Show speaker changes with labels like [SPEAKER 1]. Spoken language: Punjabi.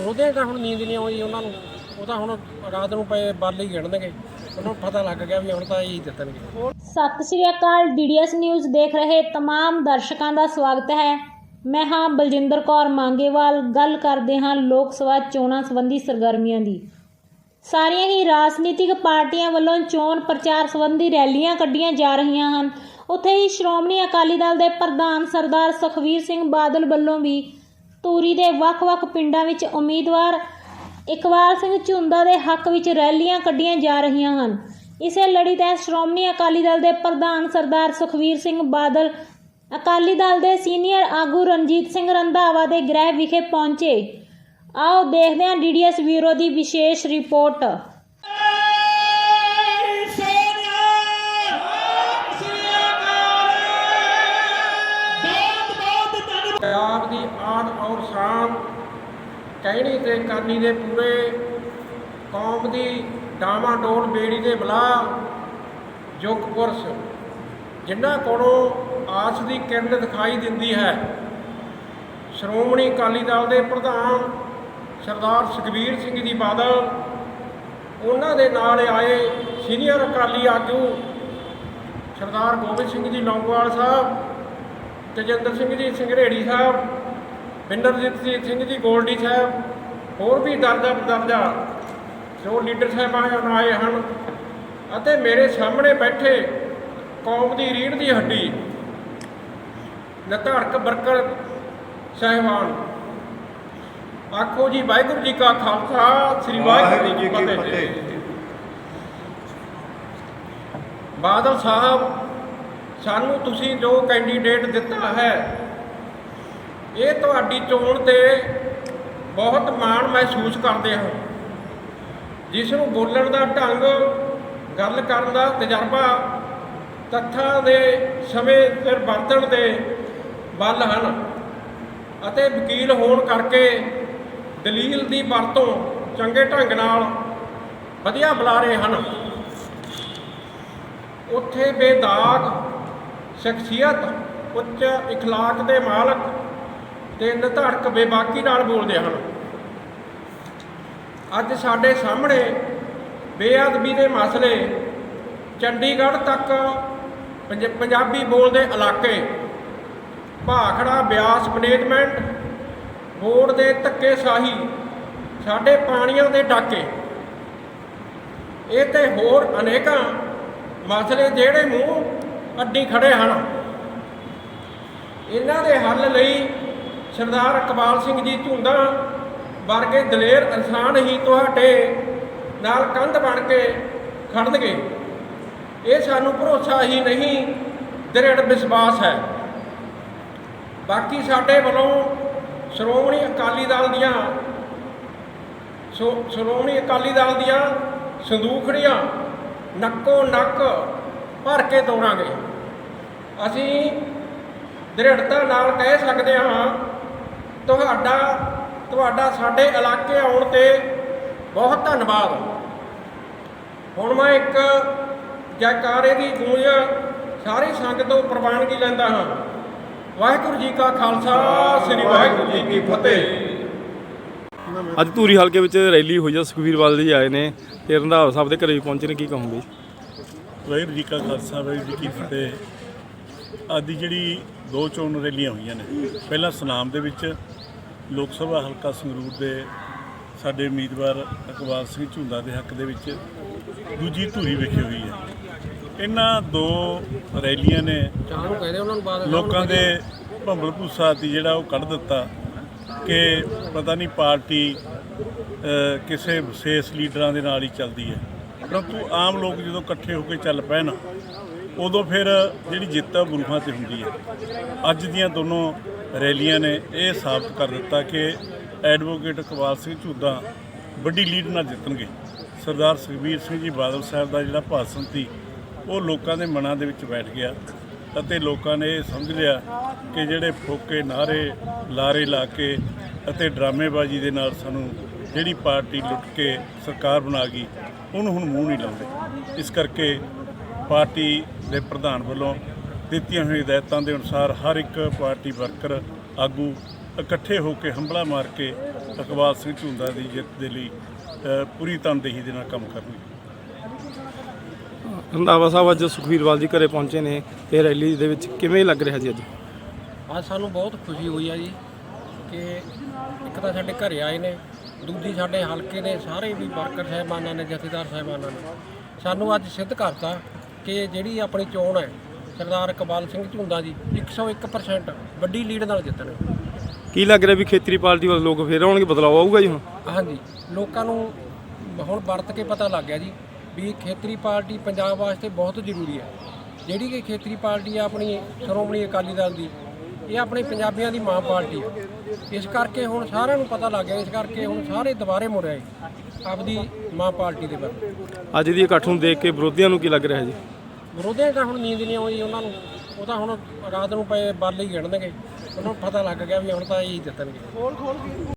[SPEAKER 1] ਉਹਦੇ ਤਾਂ ਹੁਣ ਨੀਂਦ ਨਹੀਂ ਆਉਂਦੀ ਉਹਨਾਂ ਨੂੰ ਉਹ ਤਾਂ ਹੁਣ ਰਾਤ ਨੂੰ ਪਏ ਬਾਲੀ ਗਿਣਨਗੇ ਉਹਨਾਂ ਨੂੰ ਪਤਾ ਲੱਗ ਗਿਆ ਵੀ ਹੁਣ ਤਾਂ ਇਹੀ ਜਿੱਤਣਗੇ
[SPEAKER 2] ਸਤਿ ਸ਼੍ਰੀ ਅਕਾਲ ਡੀਡੀਐਸ ਨਿਊਜ਼ ਦੇਖ ਰਹੇ तमाम ਦਰਸ਼ਕਾਂ ਦਾ ਸਵਾਗਤ ਹੈ ਮੈਂ ਹਾਂ ਬਲਜਿੰਦਰ ਕੌਰ ਮੰਗੇਵਾਲ ਗੱਲ ਕਰਦੇ ਹਾਂ ਲੋਕ ਸਭਾ ਚੋਣਾਂ ਸੰਬੰਧੀ ਸਰਗਰਮੀਆਂ ਦੀ ਸਾਰੀਆਂ ਹੀ ਰਾਜਨੀਤਿਕ ਪਾਰਟੀਆਂ ਵੱਲੋਂ ਚੋਣ ਪ੍ਰਚਾਰ ਸੰਬੰਧੀ ਰੈਲੀਆਂ ਕੱਢੀਆਂ ਜਾ ਰਹੀਆਂ ਹਨ ਉੱਥੇ ਹੀ ਸ਼੍ਰੋਮਣੀ ਅਕਾਲੀ ਦਲ ਦੇ ਪ੍ਰਧਾਨ ਸਰਦਾਰ ਸੁਖਵੀਰ ਸਿੰਘ ਬਾਦਲ ਵੱਲੋਂ ਵੀ ਧੂਰੀ ਦੇ ਵੱਖ-ਵੱਖ ਪਿੰਡਾਂ ਵਿੱਚ ਉਮੀਦਵਾਰ ਇਕਬਾਲ ਸਿੰਘ ਝੁੰਦਾ ਦੇ ਹੱਕ ਵਿੱਚ ਰੈਲੀਆਂ ਕੱਢੀਆਂ ਜਾ ਰਹੀਆਂ ਹਨ। ਇਸੇ ਲੜੀ ਤਹਿਤ ਸ਼੍ਰੋਮਣੀ ਅਕਾਲੀ ਦਲ ਦੇ ਪ੍ਰਧਾਨ ਸਰਦਾਰ ਸੁਖਵੀਰ ਸਿੰਘ ਬਾਦਲ, ਅਕਾਲੀ ਦਲ ਦੇ ਸੀਨੀਅਰ ਆਗੂ ਰਣਜੀਤ ਸਿੰਘ ਰੰਧਾਵਾ ਦੇ ਗ੍ਰਹਿ ਵਿਖੇ ਪਹੁੰਚੇ। ਆਓ ਦੇਖਦੇ ਹਾਂ ਡੀਡੀਐਸ ਬਿਊਰੋ ਦੀ ਵਿਸ਼ੇਸ਼ ਰਿਪੋਰਟ।
[SPEAKER 1] ਪੰਜਾਬ ਦੀ ਆਨ ਔਰ ਸ਼ਾਨ ਕਹਿਣੀ ਤੇ ਕਰਨੀ ਦੇ ਪੂਰੇ, ਕੌਮ ਦੀ ਡਾਵਾਂ ਡੋਲ ਬੇੜੀ ਦੇ ਬਲਾ ਯੁੱਗ ਪੁਰਸ਼ ਜਿਨ੍ਹਾਂ ਕੋਲੋਂ ਆਸ ਦੀ ਕਿਰਨ ਦਿਖਾਈ ਦਿੰਦੀ ਹੈ। ਸ਼੍ਰੋਮਣੀ ਅਕਾਲੀ ਦਲ ਦੇ ਪ੍ਰਧਾਨ ਸਰਦਾਰ ਸੁਖਬੀਰ ਸਿੰਘ ਜੀ ਬਾਦਲ, ਉਹਨਾਂ ਦੇ ਨਾਲ ਆਏ ਸੀਨੀਅਰ ਅਕਾਲੀ ਆਗੂ ਸਰਦਾਰ ਗੋਬਿੰਦ ਸਿੰਘ ਜੀ ਲੌਂਗੋਵਾਲ ਸਾਹਿਬ ਤੇਜਿੰਦਰ ਸਿੰਘ ਜੀ ਸਿੰਘਰੇੜੀ ਸਾਹਿਬ ਬਿੰਦਰਜੀਤ ਸਿੰਘ ਜੀ ਗੋਲਡੀ ਸਾਹਿਬ ਹੋਰ ਵੀ ਦਰਜਾ ਦਰਜਾ ਜੋ ਲੀਡਰ ਸਾਹਿਬਾਨ ਆਏ ਹਨ ਅਤੇ ਮੇਰੇ ਸਾਹਮਣੇ ਬੈਠੇ ਕੌਮ ਦੀ ਰੀੜ ਦੀ ਹੱਡੀ ਨਧੜਕ ਬਰਕਰ ਸਾਹਿਬਾਨ। ਆਖੋ ਜੀ ਵਾਹਿਗੁਰੂ ਜੀ ਕਾ ਖਾਲਸਾ ਸ੍ਰੀ ਵਾਹਿਗੁਰੂ ਜੀ ਕੀ ਫਤਿਹ। ਬਾਦਲ ਸਾਹਿਬ ਸਾਨੂੰ ਤੁਸੀਂ ਜੋ ਕੈਂਡੀਡੇਟ ਦਿੱਤਾ ਹੈ, ਇਹ ਤੁਹਾਡੀ ਚੋਣ ਤੇ ਬਹੁਤ ਮਾਣ ਮਹਿਸੂਸ ਕਰਦੇ ਹਾਂ। ਜਿਸ ਨੂੰ ਬੋਲਣ ਦਾ ਢੰਗ, ਗੱਲ ਕਰਨ ਦਾ ਤਜਰਬਾ ਤੱਥਾਂ ਦੇ ਸਮੇਂ ਸਿਰ ਵਰਤਣ ਦੇ ਬਲ ਹਨ ਅਤੇ ਵਕੀਲ ਹੋਣ ਕਰਕੇ ਦਲੀਲ ਦੀ ਵਰਤੋਂ ਚੰਗੇ ਢੰਗ ਨਾਲ ਵਧੀਆ ਬੁਲਾ ਰਹੇ ਹਨ। ਉੱਥੇ ਬੇਦਾਗ ਸ਼ਖਸੀਅਤ ਉੱਚ اخلاق ਦੇ ਮਾਲਕ ਤੇ ਨਿਧੜਕ ਬੇਬਾਕੀ ਨਾਲ ਬੋਲਦੇ ਹਨ ਅੱਜ ਸਾਡੇ ਸਾਹਮਣੇ ਬੇਅਦਬੀ ਦੇ ਮਸਲੇ ਚੰਡੀਗੜ੍ਹ ਤੱਕ ਪੰਜ- ਪੰਜਾਬੀ ਬੋਲਦੇ ਇਲਾਕੇ ਭਾਖੜਾ ਬਿਆਸ ਮੈਨੇਜਮੈਂਟ ਬੋਰਡ ਦੇ ਧੱਕੇ ਸਾਹੀ ਸਾਡੇ ਪਾਣੀਆਂ ਦੇ ਡਾਕੇ ਇਹ ਤੇ ਹੋਰ ਅਨੇਕਾਂ ਮਸਲੇ ਜਿਹੜੇ ਮੂੰਹ ਅੱਡੀ ਖੜੇ ਹਨ। ਇਹਨਾਂ ਦੇ ਹੱਲ ਲਈ ਸਰਦਾਰ ਇਕਬਾਲ ਸਿੰਘ ਜੀ ਝੁੰਦਾ ਵਰਗੇ ਦਲੇਰ ਇਨਸਾਨ ਹੀ ਤੁਹਾਡੇ ਨਾਲ ਕੰਧ ਬਣ ਕੇ ਖੜਨਗੇ। ਇਹ ਸਾਨੂੰ ਭਰੋਸਾ ਹੀ ਨਹੀਂ, ਦ੍ਰਿੜ ਵਿਸ਼ਵਾਸ ਹੈ। ਬਾਕੀ ਸਾਡੇ ਵੱਲੋਂ ਸ਼੍ਰੋਮਣੀ ਅਕਾਲੀ ਦਲ ਦੀਆਂ ਸ਼੍ਰੋ- ਸ਼੍ਰੋਮਣੀ ਅਕਾਲੀ ਦਲ ਦੀਆਂ ਸੰਦੂਖੜੀਆਂ ਨੱਕੋ ਨੱਕ ਭਰ ਤੋੜਾਂਗੇ। ਅਸੀਂ ਦ੍ਰਿੜਤਾ ਨਾਲ ਕਹਿ ਸਕਦੇ ਹਾਂ, ਤੁਹਾਡਾ ਤੁਹਾਡਾ ਸਾਡੇ ਇਲਾਕੇ ਆਉਣ ਤੇ ਬਹੁਤ ਧੰਨਵਾਦ। ਹੁਣ ਮੈਂ ਇੱਕ ਜੈਕਾਰੇ ਦੀ ਗੂੰਜ ਸਾਰੀ ਸੰਗਤ ਤੋਂ ਪ੍ਰਵਾਨਗੀ ਲੈਂਦਾ ਹਾਂ। ਵਾਹਿਗੁਰੂ ਜੀ ਕਾ ਖਾਲਸਾ, ਸ੍ਰੀ ਵਾਹਿਗੁਰੂ ਜੀ ਕੀ ਫਤਿਹ।
[SPEAKER 3] ਅੱਜ ਧੂਰੀ ਹਲਕੇ ਵਿੱਚ ਰੈਲੀ ਹੋਈ ਆ ਸੁਖਵੀਰ ਬਾਦਲ ਜੀ ਆਏ ਨੇ ਤੇ ਰੰਧਾਵਾ ਸਾਹਿਬ ਦੇ ਘਰੇ ਵੀ ਪਹੁੰਚੇ ਨੇ, ਕੀ ਕਹੋਗੇ?
[SPEAKER 4] ਵਾਹਿਗੁਰੂ ਜੀ ਕਾ ਖਾਲਸਾ, ਵਾਹਿਗੁਰੂ ਜੀ ਕੀ ਫਤਿਹ। ਅੱਜ ਜਿਹੜੀ ਦੋ ਚੋਣ ਰੈਲੀਆਂ ਹੋਈਆਂ ਨੇ, ਪਹਿਲਾਂ ਸੁਨਾਮ ਦੇ ਵਿੱਚ ਲੋਕ ਸਭਾ ਹਲਕਾ ਸੰਗਰੂਰ ਦੇ ਸਾਡੇ ਉਮੀਦਵਾਰ ਇਕਬਾਲ ਸਿੰਘ ਝੁੰਦਾ ਦੇ ਹੱਕ ਦੇ ਵਿੱਚ ਦੂਜੀ ਧੂਰੀ ਵਿਖੇ ਹੋਈ ਹੈ। ਇਹਨਾਂ ਦੋ ਰੈਲੀਆਂ ਨੇ ਲੋਕਾਂ ਦੇ ਭੰਬਲ ਭੂਸਾ ਦੀ ਜਿਹੜਾ ਉਹ ਕੱਢ ਦਿੱਤਾ ਕਿ ਪਤਾ ਨਹੀਂ ਪਾਰਟੀ ਕਿਸੇ ਵਿਸ਼ੇਸ਼ ਲੀਡਰਾਂ ਦੇ ਨਾਲ ਹੀ ਚੱਲਦੀ ਹੈ। ਪਰੰਤੂ ਆਮ ਲੋਕ ਜਦੋਂ ਇਕੱਠੇ ਹੋ ਕੇ ਚੱਲ ਪੈਣ, ਉਦੋਂ ਫਿਰ ਜਿਹੜੀ ਜਿੱਤ ਆ ਗੁਰੂਆਂ ਤੇ ਹੁੰਦੀ ਹੈ ਅੱਜ ਦੀਆਂ ਦੋਨੋਂ ਰੈਲੀਆਂ ਨੇ ਇਹ ਸਾਬਤ ਕਰ ਦਿੱਤਾ ਕਿ ਐਡਵੋਕੇਟ ਇਕਬਾਲ ਸਿੰਘ ਝੂਦਾ ਵੱਡੀ ਲੀਡ ਨਾਲ ਜਿੱਤਣਗੇ। ਸਰਦਾਰ ਸੁਖਬੀਰ ਸਿੰਘ ਜੀ ਬਾਦਲ ਸਾਹਿਬ ਦਾ ਜਿਹੜਾ ਭਾਸ਼ਣ ਸੀ, ਉਹ ਲੋਕਾਂ ਦੇ ਮਨਾਂ ਦੇ ਵਿੱਚ ਬੈਠ ਗਿਆ ਅਤੇ ਲੋਕਾਂ ਨੇ ਇਹ ਸਮਝ ਲਿਆ ਕਿ ਜਿਹੜੇ ਫੋਕੇ ਨਾਰੇ ਲਾਰੇ ਲਾ ਕੇ ਅਤੇ ਡਰਾਮੇਬਾਜ਼ੀ ਦੇ ਨਾਲ ਸਾਨੂੰ ਜਿਹੜੀ ਪਾਰਟੀ ਲੁੱਟ ਕੇ ਸਰਕਾਰ ਬਣਾ ਗਈ ਉਹਨੂੰ ਹੁਣ ਮੂੰਹ ਨਹੀਂ ਲਾਉਂਦੇ। ਇਸ ਕਰਕੇ ਪਾਰਟੀ ਦੇ ਪ੍ਰਧਾਨ ਵੱਲੋਂ ਦਿੱਤੀਆਂ ਹੋਈਆਂ ਹਦਾਇਤਾਂ ਦੇ ਅਨੁਸਾਰ ਹਰ ਇੱਕ ਪਾਰਟੀ ਵਰਕਰ ਆਗੂ ਇਕੱਠੇ ਹੋ ਕੇ ਹੰਬਲਾ ਮਾਰ ਕੇ ਇਕਬਾਲ ਸਿੰਘ ਝੁੰਦਾ ਦੀ ਜਿੱਤ ਦੇ ਲਈ ਪੂਰੀ ਤਨਦੇਹੀ ਦੇ ਨਾਲ ਕੰਮ ਕਰਨਗੇ।
[SPEAKER 3] ਰੰਧਾਵਾ ਸਾਹਿਬ ਅੱਜ ਸੁਖਵੀਰਵਾਲ ਜੀ ਘਰੇ ਪਹੁੰਚੇ ਨੇ ਤੇ ਰੈਲੀ ਦੇ ਵਿੱਚ ਕਿਵੇਂ ਲੱਗ ਰਿਹਾ ਜੀ ਅੱਜ?
[SPEAKER 1] ਅੱਜ ਸਾਨੂੰ ਬਹੁਤ ਖੁਸ਼ੀ ਹੋਈ ਆ ਜੀ ਕਿ ਇੱਕ ਤਾਂ ਸਾਡੇ ਘਰੇ ਆਏ ਨੇ ਦੂਜੀ ਸਾਡੇ ਹਲਕੇ ਦੇ ਸਾਰੇ ਵੀ ਵਰਕਰ ਸਾਹਿਬਾਨਾਂ ਨੇ ਜਥੇਦਾਰ ਸਾਹਿਬਾਨਾਂ ਨੇ ਸਾਨੂੰ ਅੱਜ ਸਿੱਧ ਕਰਤਾ ਕਿ ਜਿਹੜੀ ਆਪਣੀ ਚੋਣ ਹੈ ਸਰਦਾਰ ਇਕਬਾਲ ਸਿੰਘ ਝੁੰਦਾ ਜੀ 101% ਵੱਡੀ ਲੀਡ ਨਾਲ ਜਿੱਤਣਗੇ।
[SPEAKER 3] ਕੀ ਲੱਗ ਰਿਹਾ ਵੀ ਖੇਤਰੀ ਪਾਰਟੀ ਵੱਲ ਲੋਕ ਫੇਰ ਆਉਣਗੇ ਬਦਲਾਅ ਆਊਗਾ ਜੀ ਹੁਣ?
[SPEAKER 1] ਹਾਂਜੀ ਲੋਕਾਂ ਨੂੰ ਹੁਣ ਵਰਤ ਕੇ ਪਤਾ ਲੱਗ ਗਿਆ ਜੀ ਵੀ ਖੇਤਰੀ ਪਾਰਟੀ ਪੰਜਾਬ ਵਾਸਤੇ ਬਹੁਤ ਜ਼ਰੂਰੀ ਹੈ। ਜਿਹੜੀ ਕਿ ਖੇਤਰੀ ਪਾਰਟੀ ਆ ਆਪਣੀ ਸ਼੍ਰੋਮਣੀ ਅਕਾਲੀ ਦਲ ਦੀ ਇਹ ਆਪਣੇ ਪੰਜਾਬੀਆਂ ਦੀ ਮਾਂ ਪਾਰਟੀ ਹੈ ਇਸ ਕਰਕੇ ਹੁਣ ਸਾਰਿਆਂ ਨੂੰ ਪਤਾ ਲੱਗ ਗਿਆ ਇਸ ਕਰਕੇ ਹੁਣ ਸਾਰੇ ਦੁਬਾਰੇ ਮੁੜ ਆਏ। ਆਪਦੀ ਮਾਂ ਪਾਰਟੀ ਦੇ ਵੱਲ।
[SPEAKER 3] ਅੱਜ ਦੀ ਇਕੱਠ ਨੂੰ ਦੇਖ ਕੇ ਵਿਰੋਧੀਆਂ ਨੂੰ ਕੀ ਲੱਗ ਰਿਹਾ ਜੀ?
[SPEAKER 1] ਵਿਰੋਧੀਆਂ ਤਾਂ ਹੁਣ ਨੀਂਦ ਨਹੀਂ ਆਉਂਦੀ ਉਹਨਾਂ ਨੂੰ। ਉਹ ਤਾਂ ਹੁਣ ਰਾਤ ਨੂੰ ਪਏ ਬਾਲੇ ਹੀ ਗਿਣਨਗੇ ਉਹਨਾਂ ਨੂੰ ਪਤਾ ਲੱਗ ਗਿਆ ਵੀ ਹੁਣ ਤਾਂ ਇਹੀ ਜਿੱਤਣਗੇ।